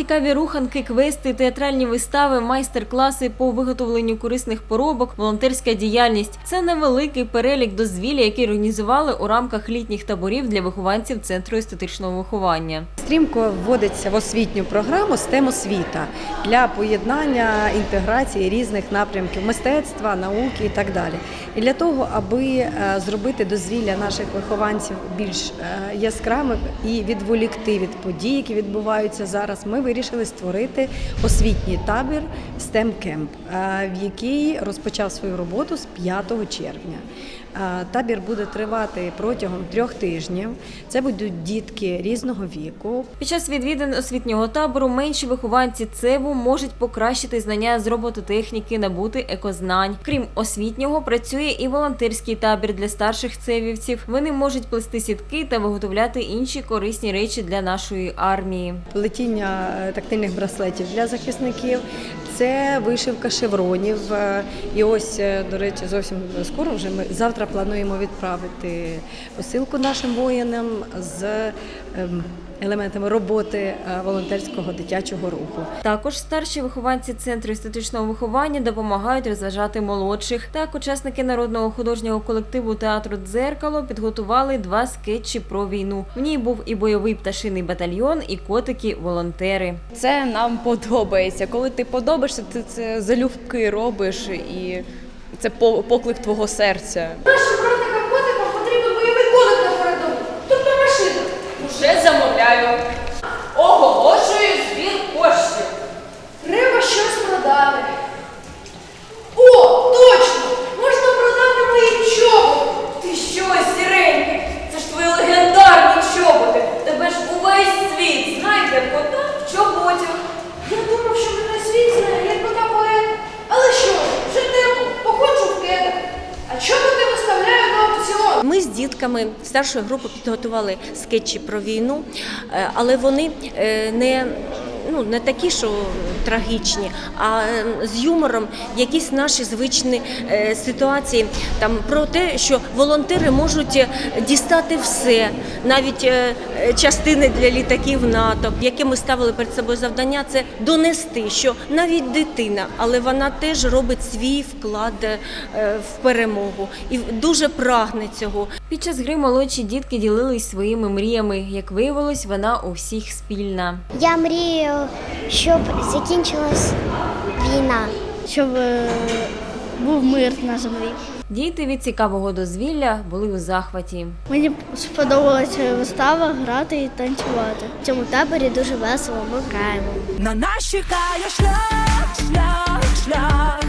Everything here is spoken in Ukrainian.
Цікаві руханки, квести, театральні вистави, майстер-класи по виготовленню корисних поробок, волонтерська діяльність. Це невеликий перелік дозвілля, який організували у рамках літніх таборів для вихованців центру естетичного виховання. Стрімко вводиться в освітню програму STEM освіта для поєднання інтеграції різних напрямків мистецтва, науки і так далі. І для того, аби е, зробити дозвілля наших вихованців більш е, яскравим і відволікти від подій, які відбуваються зараз, ми вирішили створити освітній табір STEM Camp, е, в який розпочав свою роботу з 5 червня. Табір буде тривати протягом трьох тижнів. Це будуть дітки різного віку. Під час відвідин освітнього табору менші вихованці ЦЕВу можуть покращити знання з робототехніки, набути екознань. Крім освітнього, працює і волонтерський табір для старших цевівців. Вони можуть плести сітки та виготовляти інші корисні речі для нашої армії. Плетіння е, тактильних браслетів для захисників, це вишивка шевронів. Е, І ось, е, до речі, зовсім скоро вже ми завтра плануємо відправити посилку нашим воїнам з ем, елементами роботи е, волонтерського дитячого руху. Також старші вихованці центру естетичного виховання допомагають розважати молодших. Так, учасники народного художнього колективу театру Дзеркало підготували два скетчі про війну. В ній був і бойовий пташиний батальйон, і котики-волонтери. Це нам подобається. Коли ти подобаєшся, ти це залюбки робиш, і це по- поклик твого серця. Дітками старшої групи підготували скетчі про війну, е, але вони е, не, ну, не такі, що трагічні, а з юмором якісь наші звичні е, ситуації. Там про те, що волонтери можуть дістати все, навіть частини для літаків НАТО, яке ми ставили перед собою завдання, це донести, що навіть дитина, але вона теж робить свій вклад в перемогу і дуже прагне цього. Під час гри молодші дітки ділились своїми мріями. Як виявилось, вона у всіх спільна. Я мрію, щоб закінчилась війна. щоб е, був мир на землі. Діти від цікавого дозвілля були у захваті. Мені сподобалася вистава грати і танцювати. В цьому таборі дуже весело, ми граємо. На нас чекає шлях, шлях, шлях.